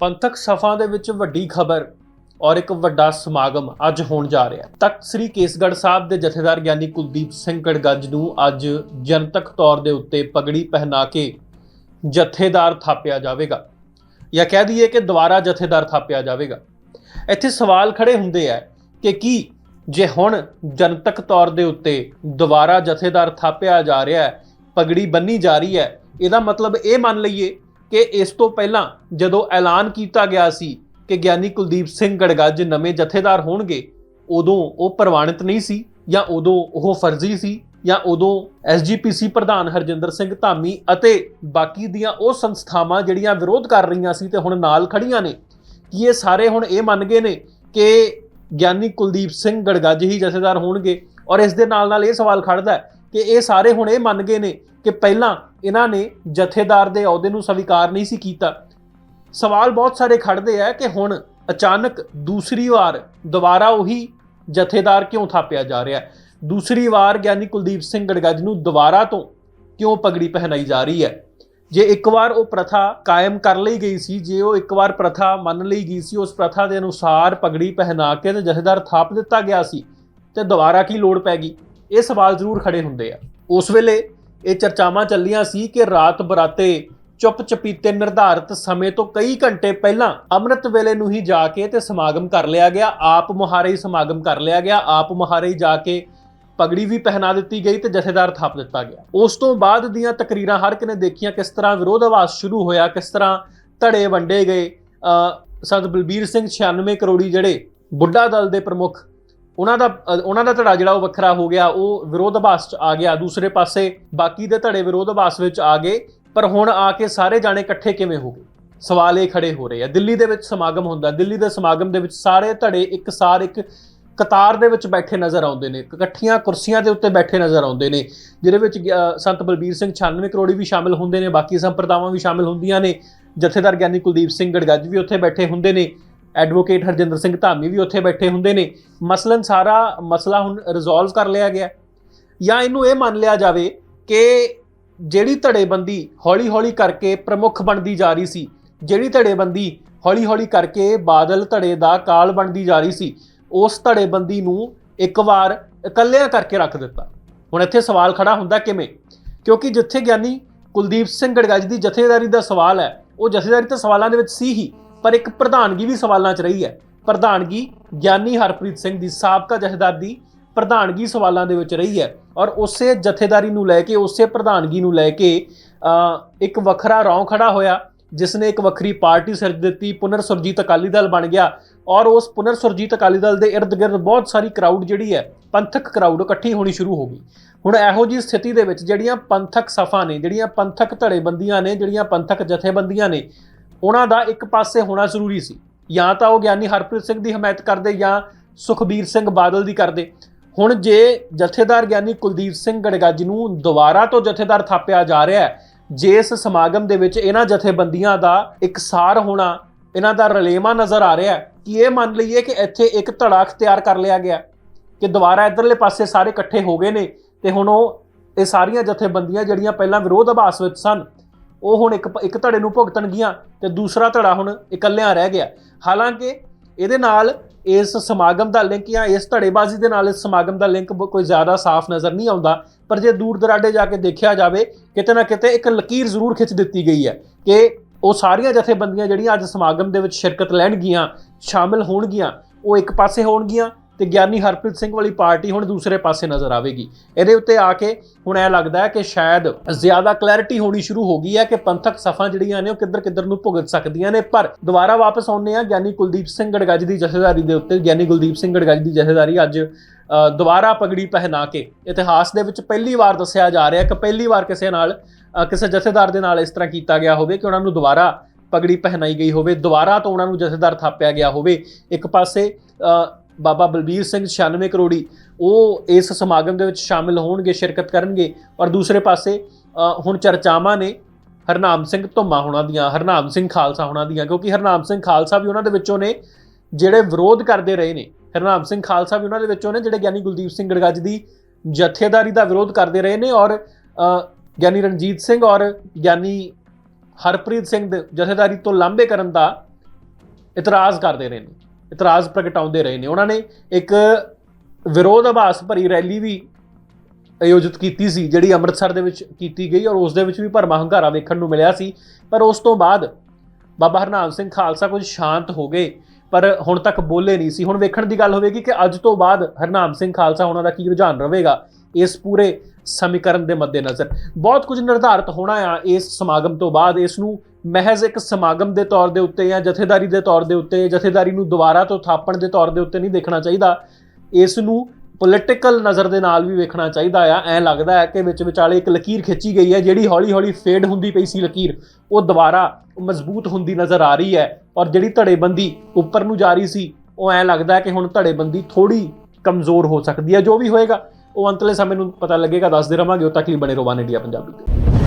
ਪੰਥਕ ਸਫ਼ਾਂ ਦੇ ਵਿੱਚ ਵੱਡੀ ਖਬਰ ਔਰ ਇੱਕ ਵੱਡਾ ਸਮਾਗਮ ਅੱਜ ਹੋਣ ਜਾ ਰਿਹਾ ਹੈ। ਤਖਤ ਸ੍ਰੀ ਕੇਸਗੜ੍ਹ ਸਾਹਿਬ ਦੇ ਜਥੇਦਾਰ ਗਿਆਨੀ ਕੁਲਦੀਪ ਸਿੰਘ ਗੜਗੱਜ ਨੂੰ ਅੱਜ ਜਨਤਕ ਤੌਰ ਦੇ ਉੱਤੇ ਪਗੜੀ ਪਹਿਨਾ ਕੇ ਜਥੇਦਾਰ ਥਾਪਿਆ ਜਾਵੇਗਾ ਜਾਂ ਕਹਿ ਦਈਏ ਕਿ ਦੁਬਾਰਾ ਜਥੇਦਾਰ ਥਾਪਿਆ ਜਾਵੇਗਾ। ਇੱਥੇ ਸਵਾਲ ਖੜੇ ਹੁੰਦੇ ਆ ਕਿ ਕੀ ਜੇ ਹੁਣ ਜਨਤਕ ਤੌਰ ਦੇ ਉੱਤੇ ਦੁਬਾਰਾ ਜਥੇਦਾਰ ਥਾਪਿਆ ਜਾ ਰਿਹਾ ਹੈ, ਪਗੜੀ ਬੰਨੀ ਜਾ ਰਹੀ ਹੈ, ਇਹਦਾ ਮਤਲਬ ਇਹ ਮੰਨ ਲਈਏ ਕਿ ਇਸ ਤੋਂ ਪਹਿਲਾਂ ਜਦੋਂ ਐਲਾਨ ਕੀਤਾ ਗਿਆ ਸੀ ਕਿ ਗਿਆਨੀ ਕੁਲਦੀਪ ਸਿੰਘ ਗੜਗੱਜ ਨਵੇਂ ਜਥੇਦਾਰ ਹੋਣਗੇ, ਉਦੋਂ ਉਹ ਪ੍ਰਵਾਨਿਤ ਨਹੀਂ ਸੀ ਜਾਂ ਉਦੋਂ ਉਹ ਫਰਜ਼ੀ ਸੀ ਜਾਂ ਉਦੋਂ ਐਸਜੀਪੀਸੀ ਪ੍ਰਧਾਨ ਹਰਜਿੰਦਰ ਸਿੰਘ ਧਾਮੀ ਅਤੇ ਬਾਕੀ ਦੀਆਂ ਉਹ ਸੰਸਥਾਵਾਂ ਜਿਹੜੀਆਂ ਵਿਰੋਧ ਕਰ ਰਹੀਆਂ ਸੀ ਤੇ ਹੁਣ ਨਾਲ ਖੜੀਆਂ ਨੇ, ਕੀ ਇਹ ਸਾਰੇ ਹੁਣ ਇਹ ਮੰਨ ਗਏ ਨੇ ਕਿ ਗਿਆਨੀ ਕੁਲਦੀਪ ਸਿੰਘ ਗੜਗੱਜ ਹੀ ਜਥੇਦਾਰ ਹੋਣਗੇ? ਔਰ ਇਸ ਦੇ ਨਾਲ ਨਾਲ ਇਹ ਸਵਾਲ ਖੜਦਾ ਕਿ ਇਹ ਸਾਰੇ ਹੁਣ ਇਹ ਮੰਨ ਗਏ ਨੇ ਕਿ ਪਹਿਲਾਂ ਇਹਨਾਂ ਨੇ ਜਥੇਦਾਰ ਦੇ ਅਹੁਦੇ ਨੂੰ ਸਵੀਕਾਰ ਨਹੀਂ ਸੀ ਕੀਤਾ। ਸਵਾਲ ਬਹੁਤ ਸਾਰੇ ਖੜਦੇ ਆ ਕਿ ਹੁਣ ਅਚਾਨਕ ਦੂਸਰੀ ਵਾਰ ਦੁਬਾਰਾ ਉਹੀ ਜਥੇਦਾਰ ਕਿਉਂ ਥਾਪਿਆ ਜਾ ਰਿਹਾ? ਹੈ ਦੂਸਰੀ ਵਾਰ ਗਿਆਨੀ ਕੁਲਦੀਪ ਸਿੰਘ ਗੜਗੱਜ ਨੂੰ ਦੁਬਾਰਾ ਤੋਂ ਕਿਉਂ ਪਗੜੀ ਪਹਿਨਾਈ ਜਾ ਰਹੀ ਹੈ? ਜੇ ਇੱਕ ਵਾਰ ਉਹ ਪ੍ਰਥਾ ਕਾਇਮ ਕਰ ਲਈ ਗਈ ਸੀ, ਜੇ ਉਹ ਇੱਕ ਵਾਰ ਪ੍ਰਥਾ ਮੰਨ ਲਈ ਗਈ ਸੀ, ਉਸ ਪ੍ਰਥਾ ਦੇ ਅਨੁਸਾਰ ਪਗੜੀ ਪਹਿਨਾ ਕੇ ਤੇ ਜਥੇਦਾਰ ਥਾਪ ਦਿੱਤਾ ਗਿਆ ਸੀ, ਤੇ ਦੁਬਾਰਾ ਕੀ ਲੋੜ ਪੈ ਗਈ? ਇਹ ਸਵਾਲ ਜ਼ਰੂਰ ਖੜੇ ਹੁੰਦੇ ਆ। ਉਸ ਵੇਲੇ ਇਹ ਚਰਚਾਵਾਂ ਚੱਲੀਆਂ ਸੀ ਕਿ ਰਾਤ ਬਰਾਤੇ ਚੁੱਪ ਚਪੀਤੇ ਨਿਰਧਾਰਿਤ ਸਮੇਂ ਤੋਂ ਕਈ ਘੰਟੇ ਪਹਿਲਾਂ ਅੰਮ੍ਰਿਤ ਵੇਲੇ ਨੂੰ ਹੀ ਜਾ ਕੇ ਤੇ ਸਮਾਗਮ ਕਰ ਲਿਆ ਗਿਆ। ਆਪ ਮੁਹਾਰੇ ਹੀ ਸਮਾਗਮ ਕਰ ਲਿਆ ਗਿਆ। ਆਪ ਮੁਹਾਰੇ ਹੀ ਜਾ ਕੇ ਪਗੜੀ ਵੀ ਪਹਿਨਾ ਦਿੱਤੀ ਗਈ ਤੇ ਜਥੇਦਾਰ ਥਾਪ ਦਿੱਤਾ ਗਿਆ। ਉਸ ਤੋਂ ਬਾਅਦ ਦੀਆਂ ਤਕਰੀਰਾਂ ਹਰ ਇੱਕ ਨੇ ਦੇਖੀਆਂ ਕਿਸ ਤਰ੍ਹਾਂ ਵਿਰੋਧ ਵਿਰੋਧਾਵਾਸ ਸ਼ੁਰੂ ਹੋਇਆ ਕਿਸ ਤਰ੍ਹਾਂ ਧੜੇ ਵੰਡੇ ਗਏ। ਅ, ਸੰਤ ਬਲਬੀਰ ਸਿੰਘ 96 ਕਰੋੜੀ ਜਿਹੜੇ ਬੁੱਢਾ ਦਲ ਦੇ ਪ੍ਰਮੁੱਖ ਉਹਨਾਂ ਦਾ ਉਹਨਾਂ ਦਾ ਧੜਾ ਜਿਹੜਾ ਉਹ ਵੱਖਰਾ ਹੋ ਗਿਆ, ਉਹ ਵਿਰੋਧਾਭਾਸ ਚ ਆ ਗਿਆ। ਦੂਸਰੇ ਪਾਸੇ ਬਾਕੀ ਦੇ ਧੜੇ ਵਿਰੋਧਾਭਾਸ ਵਿੱਚ ਆ ਗਏ, ਪਰ ਹੁਣ ਆ ਕੇ ਸਾਰੇ ਜਾਣੇ ਇਕੱਠੇ ਕਿਵੇਂ ਹੋ ਗਏ? ਸਵਾਲ ਇਹ ਖੜੇ ਹੋ ਰਹੇ ਆ। ਦਿੱਲੀ ਦੇ ਵਿੱਚ ਸਮਾਗਮ ਹੁੰਦਾ, ਦਿੱਲੀ ਦੇ ਸਮਾਗਮ ਦੇ ਵਿੱਚ ਸਾਰੇ ਧੜੇ ਇੱਕ ਸਾਰ ਇੱਕ ਕਤਾਰ ਦੇ ਵਿੱਚ ਬੈਠੇ ਨਜ਼ਰ ਆਉਂਦੇ ਨੇ, ਇਕੱਠੀਆਂ ਕੁਰਸੀਆਂ ਦੇ ਉੱਤੇ ਬੈਠੇ ਨਜ਼ਰ ਆਉਂਦੇ ਨੇ, ਜਿਹਦੇ ਵਿੱਚ ਸੰਤ ਬਲਬੀਰ ਸਿੰਘ 96 ਕਰੋੜੀ ਵੀ ਸ਼ਾਮਿਲ ਹੁੰਦੇ ਨੇ, ਬਾਕੀ ਸੰਪਰਦਾਵਾਂ ਵੀ ਸ਼ਾਮਿਲ ਹੁੰਦੀਆਂ ਨੇ, ਜਥੇਦਾਰ ਗਿਆਨੀ ਕੁਲਦੀਪ ਸਿੰਘ ਗੜਗੱਜ ਵੀ ਉੱਥੇ ਬੈਠੇ ਹੁੰਦੇ ਨੇ। ਐਡਵੋਕੇਟ ਹਰਜਿੰਦਰ ਸਿੰਘ ਧਾਮੀ ਵੀ ਉੱਥੇ ਬੈਠੇ ਹੁੰਦੇ ਨੇ। ਮਸਲਨ ਸਾਰਾ ਮਸਲਾ ਹੁਣ ਰਿਜ਼ੋਲਵ ਕਰ ਲਿਆ ਗਿਆ। ਜਾਂ ਇਹਨੂੰ ਇਹ ਮੰਨ ਲਿਆ ਜਾਵੇ ਕਿ ਜਿਹੜੀ ਧੜੇਬੰਦੀ ਹੌਲੀ-ਹੌਲੀ ਕਰਕੇ ਪ੍ਰਮੁੱਖ ਬਣਦੀ ਜਾ ਰਹੀ ਸੀ, ਜਿਹੜੀ ਧੜੇਬੰਦੀ ਹੌਲੀ-ਹੌਲੀ ਕਰਕੇ ਬਾਦਲ ਧੜੇ ਦਾ ਕਾਲ ਬਣਦੀ ਜਾ ਰਹੀ ਸੀ, ਉਸ ਧੜੇਬੰਦੀ ਨੂੰ ਇੱਕ ਵਾਰ ਇਕੱਲਿਆਂ ਕਰਕੇ ਰੱਖ ਦਿੱਤਾ। ਹੁਣ ਇੱਥੇ ਸਵਾਲ ਖੜਾ ਹੁੰਦਾ ਕਿਵੇਂ? ਕਿਉਂਕਿ ਜਿੱਥੇ ਗਿਆਨੀ ਕੁਲਦੀਪ ਸਿੰਘ ਗੜਗੱਜ ਦੀ ਜਥੇਦਾਰੀ ਦਾ ਸਵਾਲ ਹੈ, ਉਹ ਜਥੇਦਾਰੀ ਤਾਂ ਸਵਾਲਾਂ ਦੇ ਵਿੱਚ ਸੀ ਹੀ। ਪਰ ਇੱਕ ਪ੍ਰਧਾਨਗੀ ਵੀ ਸਵਾਲਾਂ 'ਚ ਰਹੀ ਹੈ। ਪ੍ਰਧਾਨਗੀ ਗਿਆਨੀ ਹਰਪ੍ਰੀਤ ਸਿੰਘ ਦੀ ਸਾਬਕਾ ਜਥੇਦਾਰ ਦੀ ਪ੍ਰਧਾਨਗੀ ਸਵਾਲਾਂ ਦੇ ਵਿੱਚ ਰਹੀ ਹੈ ਔਰ ਉਸੇ ਜਥੇਦਾਰੀ ਨੂੰ ਲੈ ਕੇ ਉਸੇ ਪ੍ਰਧਾਨਗੀ ਨੂੰ ਲੈ ਕੇ ਅ, ਇੱਕ ਵੱਖਰਾ ਰੌਂ ਖੜਾ ਹੋਇਆ ਜਿਸ ਨੇ ਇੱਕ ਵੱਖਰੀ ਪਾਰਟੀ ਸਿਰਜ ਦਿੱਤੀ ਪੁਨਰ ਸੁਰਜੀਤ ਅਕਾਲੀ ਦਲ ਬਣ ਗਿਆ ਔਰ ਉਸ ਪੁਨਰ ਸੁਰਜੀਤ ਅਕਾਲੀ ਦਲ ਦੇ ird ਗਿਰਦ ਬਹੁਤ ਸਾਰੀ ਕਰਾਊਡ ਜਿਹੜੀ ਹੈ ਪੰਥਕ ਕਰਾਊਡ ਇਕੱਠੀ ਹੋਣੀ ਸ਼ੁਰੂ ਹੋ ਗਈ। ਹੁਣ ਇਹੋ ਜੀ ਸਥਿਤੀ ਦੇ ਵਿੱਚ ਜਿਹੜੀਆਂ ਪੰਥਕ ਸਫਾ ਨੇ ਜਿਹੜੀਆਂ ਪੰਥਕ ਧੜੇਬੰਦੀਆਂ ਨੇ ਜਿਹੜੀਆਂ ਪੰਥਕ ਜਥੇਬੰਦੀਆਂ ਨੇ ਉਹਨਾਂ ਦਾ ਇੱਕ ਪਾਸੇ ਹੋਣਾ ਜ਼ਰੂਰੀ ਸੀ। ਜਾਂ ਤਾਂ ਉਹ ਗਿਆਨੀ ਹਰਪ੍ਰੀਤ ਸਿੰਘ ਦੀ ਹਮਾਇਤ ਕਰਦੇ ਜਾਂ ਸੁਖਬੀਰ ਸਿੰਘ ਬਾਦਲ ਦੀ ਕਰਦੇ। ਹੁਣ ਜੇ ਜਥੇਦਾਰ ਗਿਆਨੀ ਕੁਲਦੀਪ ਸਿੰਘ ਗੜਗੱਜ ਨੂੰ ਦੁਬਾਰਾ ਤੋਂ ਜਥੇਦਾਰ ਥਾਪਿਆ ਜਾ ਰਿਹਾ ਹੈ, ਜੇ ਇਸ ਸਮਾਗਮ ਦੇ ਵਿੱਚ ਇਹਨਾਂ ਜਥੇਬੰਦੀਆਂ ਦਾ ਇਕਸਾਰ ਹੋਣਾ, ਇਹਨਾਂ ਦਾ ਰਲੇਮਾ ਨਜ਼ਰ ਆ ਰਿਹਾ ਹੈ, ਕਿ ਇਹ ਮੰਨ ਲਈਏ ਕਿ ਇੱਥੇ ਇੱਕ ਧੜਾ ਅਖਤਿਆਰ ਕਰ ਲਿਆ ਗਿਆ ਕਿ ਦੁਬਾਰਾ ਇਧਰਲੇ ਪਾਸੇ ਸਾਰੇ ਇਕੱਠੇ ਹੋ ਗਏ ਨੇ ਤੇ ਹੁਣ ਉਹ ਇਹ ਸਾਰੀਆਂ ਜਥੇਬੰਦੀਆਂ ਜਿਹੜੀਆਂ ਪਹਿਲਾਂ ਵਿਰੋਧ ਆਭਾਸ ਵਿੱਚ ਸਨ ਉਹ ਹੁਣ ਇੱਕ ਇੱਕ ਧੜੇ ਨੂੰ ਭੁਗਤਣਗੀਆਂ ਤੇ ਦੂਸਰਾ ਧੜਾ ਹੁਣ ਇਕੱਲਿਆਂ ਰਹਿ ਗਿਆ। ਹਾਲਾਂਕਿ ਇਹਦੇ ਨਾਲ ਇਸ ਸਮਾਗਮ ਦਾ ਲਿੰਕ ਜਾਂ ਇਸ ਧੜੇਬਾਜ਼ੀ ਦੇ ਨਾਲ ਇਸ ਸਮਾਗਮ ਦਾ ਲਿੰਕ ਕੋਈ ਜ਼ਿਆਦਾ ਸਾਫ਼ ਨਜ਼ਰ ਨਹੀਂ ਆਉਂਦਾ, ਪਰ ਜੇ ਦੂਰ ਦਰਾਡੇ ਜਾ ਕੇ ਦੇਖਿਆ ਜਾਵੇ, ਕਿਤੇ ਨਾ ਕਿਤੇ ਇੱਕ ਲਕੀਰ ਜ਼ਰੂਰ ਖਿੱਚ ਦਿੱਤੀ ਗਈ ਹੈ ਕਿ ਉਹ ਸਾਰੀਆਂ ਜਥੇਬੰਦੀਆਂ ਜਿਹੜੀਆਂ ਅੱਜ ਸਮਾਗਮ ਦੇ ਵਿੱਚ ਸ਼ਿਰਕਤ ਲੈਣਗੀਆਂ, ਸ਼ਾਮਿਲ ਹੋਣਗੀਆਂ, ਉਹ ਇੱਕ ਪਾਸੇ ਹੋਣਗੀਆਂ ਤੇ ਗਿਆਨੀ ਹਰਪ੍ਰੀਤ ਸਿੰਘ ਵਾਲੀ ਪਾਰਟੀ ਹੁਣ ਦੂਸਰੇ ਪਾਸੇ ਨਜ਼ਰ ਆਵੇਗੀ। ਇਹਦੇ ਉੱਤੇ ਆ ਕੇ ਹੁਣ ਇਹ ਲੱਗਦਾ ਹੈ ਕਿ ਸ਼ਾਇਦ ਜ਼ਿਆਦਾ ਕਲੈਰਿਟੀ ਹੋਣੀ ਸ਼ੁਰੂ ਹੋ ਗਈ ਹੈ ਕਿ ਪੰਥਕ ਸਫਾਂ ਜਿਹੜੀਆਂ ਨੇ ਉਹ ਕਿੱਧਰ ਕਿੱਧਰ ਨੂੰ ਭੁਗਤ ਸਕਦੀਆਂ ਨੇ। ਪਰ ਦੁਬਾਰਾ ਵਾਪਸ ਆਉਂਦੇ ਆ ਗਿਆਨੀ ਕੁਲਦੀਪ ਸਿੰਘ ਗੜਗੱਜ ਦੀ ਜਥੇਦਾਰੀ ਦੇ ਉੱਤੇ। ਗਿਆਨੀ ਕੁਲਦੀਪ ਸਿੰਘ ਗੜਗੱਜ ਦੀ ਜਥੇਦਾਰੀ ਅੱਜ ਦੁਬਾਰਾ ਪਗੜੀ ਪਹਿਨਾ ਕੇ ਇਤਿਹਾਸ ਦੇ ਵਿੱਚ ਪਹਿਲੀ ਵਾਰ ਦੱਸਿਆ ਜਾ ਰਿਹਾ ਕਿ ਪਹਿਲੀ ਵਾਰ ਕਿਸੇ ਨਾਲ ਕਿਸੇ ਜਥੇਦਾਰ ਦੇ ਨਾਲ ਇਸ ਤਰ੍ਹਾਂ ਕੀਤਾ ਗਿਆ ਹੋਵੇ ਕਿ ਉਹਨਾਂ ਨੂੰ ਦੁਬਾਰਾ ਪਗੜੀ ਪਹਿਨਾਈ ਗਈ ਹੋਵੇ। ਦੁਬਾਰਾ ਤੋਂ ਉਹਨਾਂ ਨੂੰ ਜਥੇਦਾਰ ਥਾਪਿਆ ਗਿਆ ਹੋਵੇ। ਇੱਕ ਪਾਸੇ ਬਾਬਾ ਬਲਬੀਰ ਸਿੰਘ 96 ਕਰੋੜੀ, ਉਹ ਇਸ ਸਮਾਗਮ ਦੇ ਵਿੱਚ ਸ਼ਾਮਿਲ ਹੋਣਗੇ, ਸ਼ਿਰਕਤ ਕਰਨਗੇ। ਔਰ ਦੂਸਰੇ ਪਾਸੇ ਹੁਣ ਚਰਚਾਵਾਂ ਨੇ ਹਰਨਾਮ ਸਿੰਘ ਧੁੰਮਾ ਹੋਣਾ ਦੀਆਂ, ਹਰਨਾਮ ਸਿੰਘ ਖਾਲਸਾ ਹੋਣਾ ਦੀਆਂ, ਕਿਉਂਕਿ ਹਰਨਾਮ ਸਿੰਘ ਖਾਲਸਾ ਵੀ ਉਹਨਾਂ ਦੇ ਵਿੱਚੋਂ ਨੇ ਜਿਹੜੇ ਵਿਰੋਧ ਕਰਦੇ ਰਹੇ ਨੇ, ਹਰਨਾਮ ਸਿੰਘ ਖਾਲਸਾ ਵੀ ਉਹਨਾਂ ਦੇ ਵਿੱਚੋਂ ਨੇ, ਜਿਹੜੇ ਗਿਆਨੀ ਗੁਲਦੀਪ ਸਿੰਘ ਗੜਗੱਜ ਦੀ ਜਥੇਦਾਰੀ ਦਾ ਵਿਰੋਧ ਕਰਦੇ ਰਹੇ ਨੇ ਔਰ ਗਿਆਨੀ ਰਣਜੀਤ ਸਿੰਘ ਔਰ ਗਿਆਨੀ ਹਰਪ੍ਰੀਤ ਸਿੰਘ ਜਥੇਦਾਰੀ ਤੋਂ ਲਾਂਭੇ ਕਰਨ ਦਾ ਇਤਰਾਜ਼ ਕਰਦੇ ਰਹੇ ਨੇ। ਇਤਰਾਜ਼ ਪ੍ਰਗਟਾਉਂਦੇ ਰਹੇ ਨੇ। ਉਹਨਾਂ ਨੇ ਇੱਕ ਵਿਰੋਧ ਆਭਾਸ ਭਰੀ ਰੈਲੀ ਵੀ ਆਯੋਜਿਤ ਕੀਤੀ ਸੀ, ਜਿਹੜੀ ਅੰਮ੍ਰਿਤਸਰ ਦੇ ਵਿੱਚ ਕੀਤੀ ਗਈ ਔਰ ਉਸ ਦੇ ਵਿੱਚ ਵੀ ਭਰਮਾ ਹੰਗਾਰਾ ਵੇਖਣ ਨੂੰ ਮਿਲਿਆ ਸੀ। ਪਰ ਉਸ ਤੋਂ ਬਾਅਦ ਬਾਬਾ ਹਰਨਾਮ ਸਿੰਘ ਖਾਲਸਾ ਕੁਝ ਸ਼ਾਂਤ ਹੋ ਗਏ, ਪਰ ਹੁਣ ਤੱਕ ਬੋਲੇ ਨਹੀਂ ਸੀ। ਹੁਣ ਵੇਖਣ ਦੀ ਗੱਲ ਹੋਵੇਗੀ ਕਿ ਅੱਜ ਤੋਂ ਬਾਅਦ ਹਰਨਾਮ ਸਿੰਘ ਖਾਲਸਾ ਉਹਨਾਂ ਦਾ ਕੀ ਰੁਝਾਨ ਰਹੇਗਾ ਇਸ ਪੂਰੇ ਸਮੀਕਰਨ ਦੇ ਮੱਦੇਨਜ਼ਰ। ਬਹੁਤ ਕੁਝ ਨਿਰਧਾਰਤ ਹੋਣਾ ਆ ਇਸ ਸਮਾਗਮ ਤੋਂ ਬਾਅਦ, ਇਸ ਨੂੰ ਮਹਿਜ਼ ਇੱਕ ਸਮਾਗਮ ਦੇ ਤੌਰ ਦੇ ਉੱਤੇ ਜਾਂ ਜਥੇਦਾਰੀ ਦੇ ਤੌਰ ਦੇ ਉੱਤੇ ਜਥੇਦਾਰੀ ਨੂੰ ਦੁਬਾਰਾ ਤੋਂ ਥਾਪਣ ਦੇ ਤੌਰ ਦੇ ਉੱਤੇ ਨਹੀਂ ਦੇਖਣਾ ਚਾਹੀਦਾ। ਇਸ ਨੂੰ ਪੋਲਿਟੀਕਲ ਨਜ਼ਰ ਦੇ ਨਾਲ ਵੀ ਵੇਖਣਾ ਚਾਹੀਦਾ ਆ। ਐ ਲੱਗਦਾ ਹੈ ਕਿ ਵਿੱਚ ਵਿਚਾਲੇ ਇੱਕ ਲਕੀਰ ਖਿੱਚੀ ਗਈ ਹੈ, ਜਿਹੜੀ ਹੌਲੀ-ਹੌਲੀ ਫੇਡ ਹੁੰਦੀ ਪਈ ਸੀ ਲਕੀਰ। ਉਹ ਦੁਬਾਰਾ ਮਜ਼ਬੂਤ ਹੁੰਦੀ ਨਜ਼ਰ ਆ ਰਹੀ ਹੈ ਔਰ ਜਿਹੜੀ ਧੜੇਬੰਦੀ ਉੱਪਰ ਨੂੰ ਜਾ ਰਹੀ ਸੀ, ਉਹ ਐ ਲੱਗਦਾ ਕਿ ਹੁਣ ਧੜੇਬੰਦੀ ਥੋੜੀ ਕਮਜ਼ੋਰ ਹੋ ਸਕਦੀ ਹੈ। ਜੋ ਵੀ ਹੋਏਗਾ, ਉਹ ਅੰਤਲੇ ਸਮੇਂ ਨੂੰ ਪਤਾ ਲੱਗੇਗਾ। ਦੱਸਦੇ ਰਵਾਂਗੇ। ਉਹ ਤੱਕ ਲਈ ਬਣੇ ਰਹੋ ਵਨ ਇੰਡੀਆ ਪੰਜਾਬੀ ਤੇ।